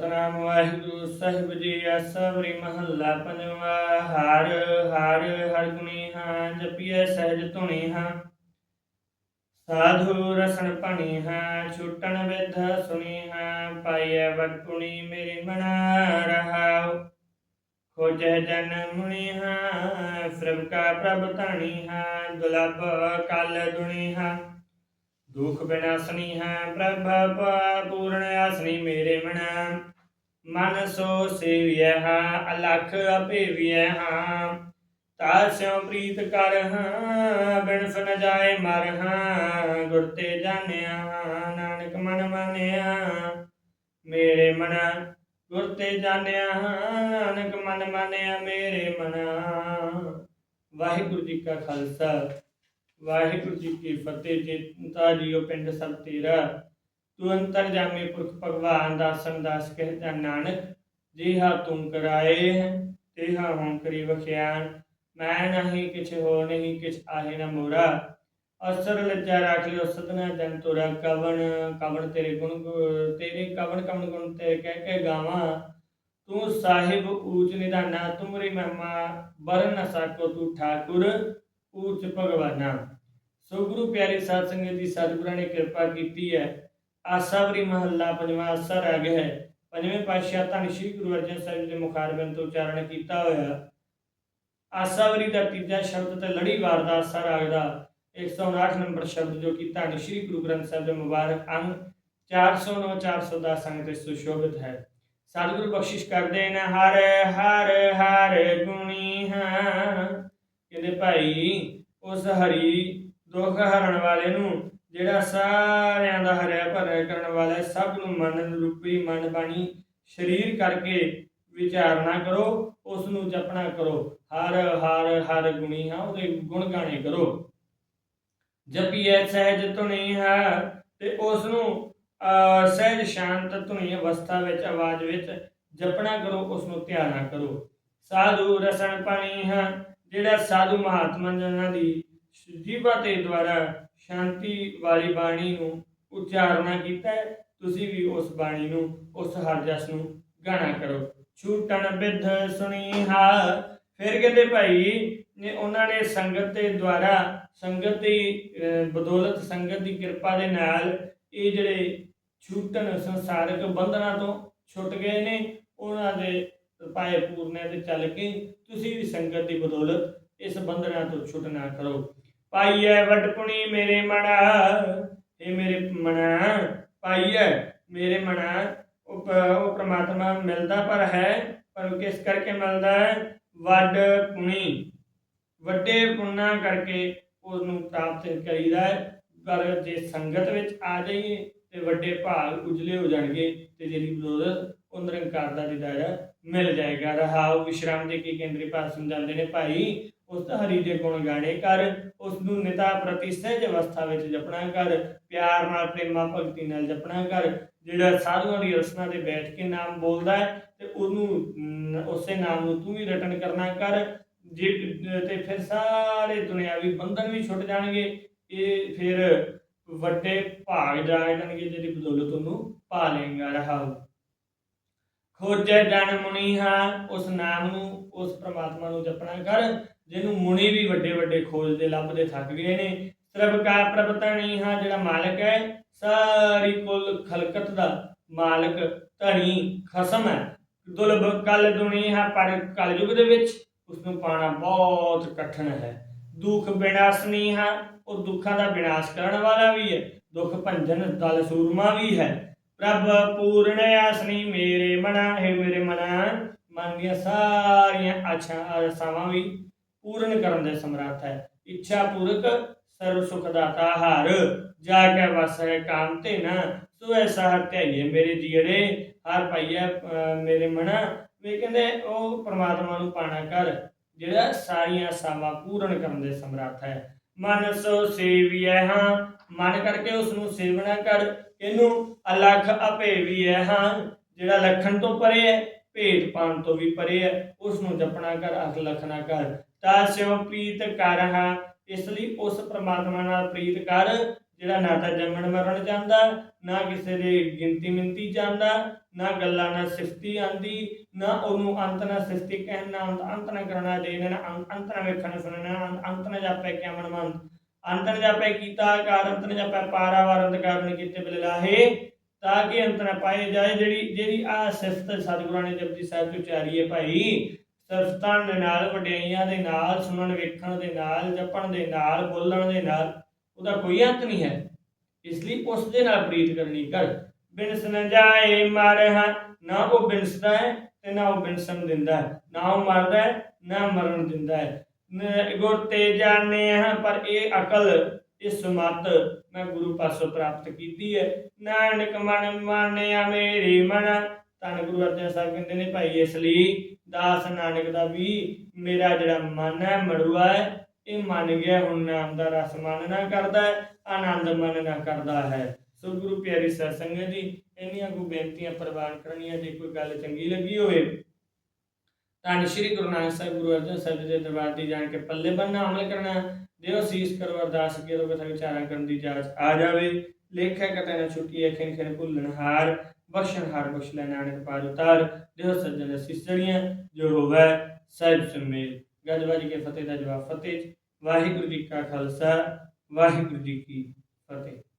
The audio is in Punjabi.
ਸਤਨਾਮ ਵਾਹਿਗੁਰੂ ਸਾਹਿਬ ਜੀ ਅਸਵਰੀ ਮਹੱਲਾ ਪੰਜਵਾ। ਹਰ ਹਰ ਹਰ ਗੁਣੀ ਹਾਂ, ਜਪੀਐ ਸਹਿਜ ਧੁਨੀ ਹਾਂ। ਸਾਧੂ ਰਸਨ ਭਣੀ ਹਾਂ, ਛੁਟਣ ਵਿਧ ਸੁਣੀ ਹਾਂ। ਪਾਈਐ ਵਡਪੁਣੀ ਮੇਰੀ ਮਨਾ ਰਹਾਉ। ਖੋਜੈ ਜਨ ਮੁਨੀ ਹਾਂ, ਪ੍ਰਭ ਕਾ ਪ੍ਰਭ ਧਾਣੀ ਹਾਂ, ਦੁਲਭ ਕਲ ਦੁਣੀ ਹਾਂ। ਦੁਖ ਬਿਨਾਸਨੀ ਹੈ ਪ੍ਰਭ ਪੂਰਨ ਆਸਨੀ ਮੇਰੇ ਮਨ। ਮਨ ਸੋ ਸੇਵਿਐ ਹਾਂ ਅਲਖ ਅਭੇਵਿਐ ਹਾਂ। ਤਾਸਿਓ ਪ੍ਰੀਤ ਕਰ ਹਾਂ ਬਿਨ ਸੁਨ ਜਾਏ ਮਰ ਹਾਂ। ਗੁਰ ਤੇ ਜਾਣਿਆ ਨਾਨਕ ਮਨ ਮਾਨਿਆ। ਮੇਰੇ ਮਨ ਗੁਰ ਤੇ ਜਾਣਿਆ ਹਾਂ, ਨਾਨਕ ਮਨ ਮਾਨਿਆ ਮੇਰੇ ਮਨ। ਵਾਹਿਗੁਰੂ ਜੀ ਕਾ ਖਾਲਸਾ। ਵਾਹਿਗੁਰੂ ਜੀ ਕੀ ਫਤਿਹ ਜੀਤਾ ਜੀਓ ਪਿੰਡ ਸਭ ਤੇਰਾ ਤੂੰ ਅੰਤਰ ਜਾਮੇ ਪੁਰਖ ਭਗਵਾਨ ਦਾ ਸੰਦਾਸ ਕਹਿਤਾ ਨਾਨਕ, ਜਿਹਾ ਤੂੰ ਕਰਾਏ ਹੈ, ਤੇਹਾ ਹਉ ਕਰੀ ਵਖਿਆਨ। ਮੈਂ ਨਹੀਂ ਕਿਛ ਹੋ ਨਹੀਂ ਕਿਛ ਆਹੇ ਨਾ ਮੋਰਾ। ਅਸਰ ਲੱਜਾ ਰੱਖ ਲਿਓ ਸਤਨਾ ਜਨ ਤੋਰਾ ਕਵਣ ਕਵਣ ਤੇਰੇ ਗੁਣ ਤੇਰੇ ਕਵਣ ਕਵਣ ਗੁਣ ਤੇ ਕਹਿ ਕੇ ਗਾਵਾਂ। ਤੂੰ ਸਾਹਿਬ ਊਚ ਨਿਧਾਨਾ, ਤੁਮਰੀ ਮਹਿਮਾ, ਬਰਨ ਨਾ ਸਕੋ ਤੂੰ ਠਾਕੁਰ, ਊਚ ਭਗਵਾਨਾ। ਸੋ ਗੁਰੂ ਪਿਆਰੇ ਸਾਧ ਸੰਗਤ ਦੀ ਸਤਿਗੁਰਾਂ ਨੇ ਕਿਰਪਾ ਕੀਤੀ ਹੈ। ਆਸਾਵਰੀ ਮਹੱਲਾ ਪੰਜਵਾਂ ਆਸਾ ਰਾਗ ਹੈ। ਪੰਜਵੇਂ ਪਾਤਸ਼ਾਹ ਧੰਨ ਸ਼੍ਰੀ ਗੁਰੂ ਅਰਜਨ ਸਾਹਿਬ ਦੇ ਮੁਖਾਰਬਿੰਦ ਤੋਂ ਉਚਾਰਨ ਕੀਤਾ ਹੋਇਆ। ਆਸਾਵਰੀ ਦਾ ਤੀਜਾ ਸ਼ਬਦ ਤੇ ਲੜੀਵਾਰ ਦਾ ਆਸਾ ਰਾਗ ਦਾ 159 ਨੰਬਰ ਸ਼ਬਦ ਜੋ ਕਿ ਧੰਨ ਸ਼੍ਰੀ ਗੁਰੂ ਗ੍ਰੰਥ ਸਾਹਿਬ ਦੇ ਮੁਬਾਰਕ ਅੰਗ 409 410 ਸੰਗ ਤੇ ਸੁਸ਼ੋਭਿਤ ਹੈ। ਸਤਿਗੁਰੂ ਬਖਸ਼ਿਸ਼ ਕਰਦੇ ਨੇ, ਹਰ ਹਰ ਹਰ ਗੁਣੀ ਹਾਂ। ਕਹਿੰਦੇ ਭਾਈ, ਉਸ ਹਰੀ ਦੁੱਖ ਹਰਨ ਵਾਲੇ ਨੂੰ ਜਿਹੜਾ ਸਾਰਿਆਂ ਦਾ ਹਰਿਆ ਭਰਿਆ ਕਰਨ ਵਾਲਾ ਹੈ, ਸਭ ਨੂੰ ਮਨ ਰੂਪੀ ਮਨ ਬਾਣੀ ਸਰੀਰ ਕਰਕੇ ਵਿਚਾਰਨਾ ਕਰੋ ਉਸ ਨੂੰ ਜਪਣਾ ਕਰੋ। ਹਰ ਹਰ ਹਰ ਗੁਣੀ ਹਾਂ ਉਹਦੇ ਗੁਣ ਗਾਣੇ ਕਰੋ। ਜਪੀਐ ਸਹਿਜ ਧੁਨੀ ਹੈ ਤੇ ਉਸ ਨੂੰ ਅਹ, ਸਹਿਜ ਸ਼ਾਂਤ ਧੁਨੀ ਅਵਸਥਾ ਵਿੱਚ ਆਵਾਜ਼ ਵਿੱਚ ਜਪਣਾ ਕਰੋ ਉਸ ਨੂੰ ਧਿਆਨਾ ਕਰੋ। ਸਾਧੂ ਰਸਨ ਪਾਣੀ ਹੈ ਜਿਹੜਾ ਸਾਧੂ ਮਹਾਤਮਾ ਜਨਾਂ ਦੀ ਜੀਵਾ ਤੇ ਦੁਆਰਾ ਸ਼ਾਂਤੀ ਵਾਲੀ ਬਾਣੀ ਨੂੰ ਉਚਾਰਨਾ ਕੀਤਾ ਹੈ, ਤੁਸੀਂ ਵੀ ਉਸ ਬਾਣੀ ਨੂੰ, ਉਸ ਹਰ ਜਸ ਨੂੰ ਗਾਣਾ ਕਰੋ। ਛੂਟਣ ਬਿਧ ਸੁਣੀ ਫਿਰ ਕਹਿੰਦੇ ਭਾਈ ਨੇ ਉਹਨਾਂ ਨੇ ਸੰਗਤ ਦੇ ਦੁਆਰਾ, ਸੰਗਤ ਦੀ ਬਦੌਲਤ ਸੰਗਤ ਦੀ ਕਿਰਪਾ ਦੇ ਨਾਲ ਇਹ ਜਿਹੜੇ ਛੂਟਣ ਸੰਸਾਰਕ ਬੰਧਨਾਂ ਤੋਂ ਛੁੱਟ ਗਏ ਨੇ, ਉਹਨਾਂ ਦੇ ਪਾਏ ਪੂਰਨੇ ਤੇ ਚੱਲ ਕੇ ਤੁਸੀਂ ਵੀ ਸੰਗਤ ਦੀ ਬਦੌਲਤ ਇਸ ਬੰਧਨਾਂ ਤੋਂ ਛੁੱਟਣਾ ਕਰੋ। ਪਾਈਐ ਵਡਪੁਣੀ ਮੇਰੇ ਮਣਾ। ਇਹ ਮੇਰੇ ਮਣਾ, ਪਾਈਐ ਮੇਰੇ ਮਣਾ। ਉਹ ਪ੍ਰਮਾਤਮਾ ਮਿਲਦਾ ਪਰ ਹੈ, ਪਰ ਕਿਸ ਕਰਕੇ ਮਿਲਦਾ ਹੈ? ਵੱਡ ਪੁਣੀ। ਵੱਡੇ ਪੁੰਨਾ ਕਰਕੇ ਉਸ ਨੂੰ ਪ੍ਰਾਪਤ ਕਰੀਦਾ ਹੈ। ਪਰ ਜੇ ਸੰਗਤ ਵਿੱਚ ਆ ਜਾਈਏ ਤੇ ਵੱਡੇ ਭਾਗ ਉਜਲੇ ਹੋ ਜਾਣਗੇ ਤੇ ਜਿਹੜੀ ਬਦੌਲਤ ਉਹ ਨਿਰੰਕਾਰ ਦਾ ਦਿਦਾਰਾ ਮਿਲ ਜਾਏਗਾ। ਰਹਾਉ, ਵਿਸ਼ਰਾਮ ਦੇ ਕੀ ਕੇਂਦਰੀ ਭਾਗ ਸਮਝਾਉਂਦੇ ਨੇ ਭਾਈ। ਉਸ ਹਰੀ ਦੇ ਗੁਣ ਗਾਣੇ ਕਰ ਉਸ ਨੂੰ ਨਿਤਾ ਪ੍ਰਤੀ ਸਹਿਜ ਅਵਸਥਾ ਵਿੱਚ ਜਪਣਾ ਕਰ, ਪਿਆਰ ਨਾਲ, ਪ੍ਰੇਮਾ ਭਗਤੀ ਨਾਲ ਜਪਣਾ ਕਰ, ਜਿਹੜਾ ਸਾਧੂਆਂ ਦੀ ਰਸਨਾ ਤੇ ਬੈਠ ਕੇ ਨਾਮ ਬੋਲਦਾ ਹੈ, ਤੇ ਉਹਨੂੰ ਉਸੇ ਨਾਮ ਨੂੰ ਤੂੰ ਵੀ ਰਟਨ ਕਰਨਾ ਕਰ, ਜੇ, ਤੇ ਫਿਰ ਸਾਰੇ ਦੁਨਿਆਵੀ ਬੰਧਨ ਵੀ ਛੁੱਟ ਜਾਣਗੇ, ਇਹ ਫਿਰ ਵੱਡੇ ਭਾਗ ਜਾਣਗੇ ਜਿਹਦੀ ਬਦੌਲਤ ਉਹਨੂੰ ਪਾ ਲੇਗਾ ਰਹਾਉ। ਖੋਜੈ ਜਨ ਮੁਨੀ ਉਸ ਨਾਮ ਨੂੰ, ਉਸ ਪ੍ਰਮਾਤਮਾ ਨੂੰ ਜਪਣਾ ਕਰ ਜਿਹਨੂੰ ਮੁਨੀ ਵੀ ਵੱਡੇ ਵੱਡੇ ਖੋਜਦੇ ਲੱਭਦੇ ਥੱਕ ਗਏ ਨੇ। ਸਰਬ ਕਾ ਪ੍ਰਭਤਣੀ ਹਾਂ, ਜਿਹੜਾ ਮਾਲਕ ਹੈ, ਸਾਰੀ ਕੁੱਲ ਖਲਕਤ ਦਾ ਮਾਲਕ, ਧਣੀ, ਖਸਮ ਹੈ। ਦੁਲਬ ਕਲ ਦੁਨੀ ਹੈ, ਪਰ ਕਲਯੁਗ ਦੇ ਵਿੱਚ ਉਸ ਨੂੰ ਪਾਣਾ ਬਹੁਤ ਕਠਿਨ ਹੈ। ਦੁੱਖ ਵਿਨਾਸ਼ਨੀ ਹੈ, ਉਹ ਦੁੱਖਾਂ ਦਾ ਵਿਨਾਸ਼ ਕਰਨ ਵਾਲਾ ਵੀ ਹੈ। ਦੁੱਖ ਭੰਜਨ ਦਲ ਸੂਰਮਾ ਵੀ ਹੈ। ਪ੍ਰਭ ਪੂਰਨ ਆਸਨੀ ਮੇਰੇ ਮਨਾ, ਹੈ ਮੇਰੇ ਮਨਾ ਮਨ ਦੀਆਂ ਸਾਰੀਆਂ ਆਛਾ ਆਸਾਵਾਂ ਵੀ। ਪੂਰਨ ਕਰਨ ਦੇ ਸਮਰੱਥ ਹੈ। ਇੱਛਾ ਪੂਰਕ ਸਰਵ ਸੁਖ ਦਾਤਾ ਹਰ ਜਾ ਕੇ ਵਸੈ ਕਾਮ ਤੇ ਨਾ ਸੋ ਐਸਾ ਹਰ ਧਿਆਈਏ ਮੇਰੇ ਜੀੜੇ ਹਰ ਪਾਈਆ ਮੇਰੇ ਮਨਾ। ਵੀ ਕਹਿੰਦੇ ਉਹ ਪ੍ਰਮਾਤਮਾ ਨੂੰ ਪਾਣਾ ਕਰ, ਜਿਹੜਾ ਸਾਰੀਆਂ ਆਸਾਵਾਂ ਪੂਰਨ ਕਰਨ ਦੇ ਸਮਰੱਥ ਹੈ। ਮਨ ਸੋ ਸੇਵੀਐ ਹਾਂ, ਮਨ ਕਰਕੇ ਉਸ ਨੂੰ ਸੇਵਨਾ ਕਰ। ਇਹਨੂੰ ਅਲਖ ਅਭੇਵੀਐ ਹਾਂ, ਜਿਹੜਾ ਲਖਣ ਤੋਂ ਪਰੇ ਹੈ ਭੇਦ ਪਾਣ ਤੋਂ ਵੀ ਪਰੇ ਹੈ ਉਸ ਨੂੰ ਜਪਣਾ ਕਰ ਅਖ ਲਖਣਾ ਕਰ। ਤਾਸਿਓ ਪ੍ਰੀਤ ਕਰ ਹਾਂ। ਇਸ ਲਈ ਉਸ ਪ੍ਰਮਾਤਮਾ ਨਾਲ ਪ੍ਰੀਤ ਕਰ, ਜਿਹੜਾ ਨਾ ਤਾਂ ਜੰਮਣ ਮਰਨ ਜਾਂਦਾ, ਨਾ ਕਿਸੇ ਦੇ ਗਿਣਤੀ ਮਿੰਤੀ ਜਾਂਦਾ, ਨਾ ਗੱਲਾਂ ਨਾਲ ਸਿਫਤੀ ਆਂਦੀ ਨਾ ਉਹਨੂੰ ਅੰਤ ਨਾਲ ਸਿਫਤੀ ਕਹਿਣਾ ਅੰਤ ਨਾ ਕਰਨਾ, ਦੇਣਾ ਅੰਤ ਨਾ ਵੇਖਣਾ ਸੁਣਨਾ, ਅੰਤ- ਨਾ ਜਾਪੈ ਕਿਆ ਮਨ। ਅੰਤ ਨਾ ਜਾਪੈ ਕੀਤਾ ਕਾਰ ਅੰਤ ਨਾ ਜਾਪੈ ਪਾਰਾਵਾਰ ਅੰਧਕਾਰ ਕੀਤੇ ਬਿਲ ਤਾਂ ਕਿ ਅੰਤ ਨਾ ਪਾਏ ਜਾਏ ਜਿਹੜੀ ਜਿਹੜੀ ਆ ਸਿਫਤ ਸਤਿਗੁਰਾਂ ਨੇ ਜਪਜੀ ਸਾਹਿਬ ਚ ਉਚਾਰੀ ਹੈ ਭਾਈ। ਸਿਫਤਾਂ ਦੇ ਨਾਲ, ਵਡਿਆਈਆਂ ਦੇ ਨਾਲ, ਸੁਣਨ ਵੇਖਣ ਦੇ ਨਾਲ, ਜਪਣ ਦੇ ਨਾਲ, ਬੋਲਣ ਦੇ ਨਾਲ, ਉਹਦਾ ਕੋਈ ਅੰਤ ਨਹੀਂ ਹੈ। ਇਸ ਲਈ ਉਸ ਦੇ ਨਾਲ ਪ੍ਰੀਤ ਕਰਨੀ ਕਰ। ਬਿਨਸ ਨ ਜਾਏ ਮਰਹ ਨਾ ਉਹ ਬਿਨਸਦਾ ਹੈ ਤੇ ਨਾ ਉਹ ਬਿਨਸਣ ਦਿੰਦਾ ਹੈ। ਨਾ ਉਹ ਮਰਦਾ ਹੈ, ਨਾ ਮਰਨ ਦਿੰਦਾ ਹੈ। ਗੁਰ ਤੇ ਜਾਣੇ ਹਾਂ, ਪਰ ਇਹ ਅਕਲ ਇਹ ਸਮਤ ਮੈਂ ਗੁਰੂ ਪਾਸੋਂ ਪ੍ਰਾਪਤ ਕੀਤੀ ਹੈ। ਨਾਨਕ ਮਨ ਮਾਨਿਆ ਮੇਰੀ ਮਨ ਧੰਨ ਗੁਰੂ ਅਰਜਨ ਸਾਹਿਬ ਕਹਿੰਦੇ ਨੇ, ਭਾਈ ਇਸ ਲਈ ਦਾਸ ਨਾਨਕ ਦਾ ਵੀ ਮੇਰਾ ਜਿਹੜਾ ਮਨ ਹੈ, ਮੜੂਆ ਹੈ, ਇਹ ਮੰਨ ਗਿਆ, ਹੁਣ ਨਾਮ ਦਾ ਰਸ ਮਨ ਨਾ ਕਰਦਾ ਹੈ, ਆਨੰਦ ਮਨ ਨਾ ਕਰਦਾ ਹੈ। ਸੋ ਗੁਰੂ ਪਿਆਰੀ ਸਾਧ ਜੀ, ਇੰਨੀਆਂ ਕੋ ਬੇਨਤੀਆਂ ਪ੍ਰਵਾਨ ਕਰਨੀਆਂ, ਜੇ ਕੋਈ ਗੱਲ ਚੰਗੀ ਲੱਗੀ ਹੋਵੇ ਤਾਂ ਸ਼੍ਰੀ ਗੁਰੂ ਨਾਨਕ ਸਾਹਿਬ, ਗੁਰੂ ਅਰਜਨ ਸਾਹਿਬ ਦੇ ਦਰਬਾਰ ਦੀ ਜਾਣ ਕੇ ਪੱਲੇ ਬੰਨਾ ਅਮਲ ਕਰਨਾ ਦਿਓ ਸੀਸ ਕਰੋ, ਅਰਦਾਸ ਕਰੋ ਕਥਾ ਵਿਚਾਰਾਂ ਕਰਨ ਦੀ ਜਾਚ ਆ ਜਾਵੇ। ਲੇਖਾ ਕਥਾ ਨਾ ਛੁੱਟੀ ਅਖਿਨ ਖਿਨ ਭੁੱਲਣ ਹਾਰ ਬਖਸ਼ਣ ਹਾਰ ਬਖਸ਼ ਲੈ ਨਾਨਕ ਪਾਰ ਉਤਾਰ ਦਿਓ ਸੱਜਣ ਸਿਸੜੀਆਂ, ਜੋ ਹੋਵੇ ਸਹਿਜ ਸੁਮੇਲ। ਗੱਜਵਾਜ ਕੇ ਫਤਿਹ ਦਾ ਜਵਾਬ ਫਤਿਹ ਵਾਹਿਗੁਰੂ ਜੀ ਕਾ ਖਾਲਸਾ, ਵਾਹਿਗੁਰੂ ਜੀ ਕੀ ਫਤਿਹ।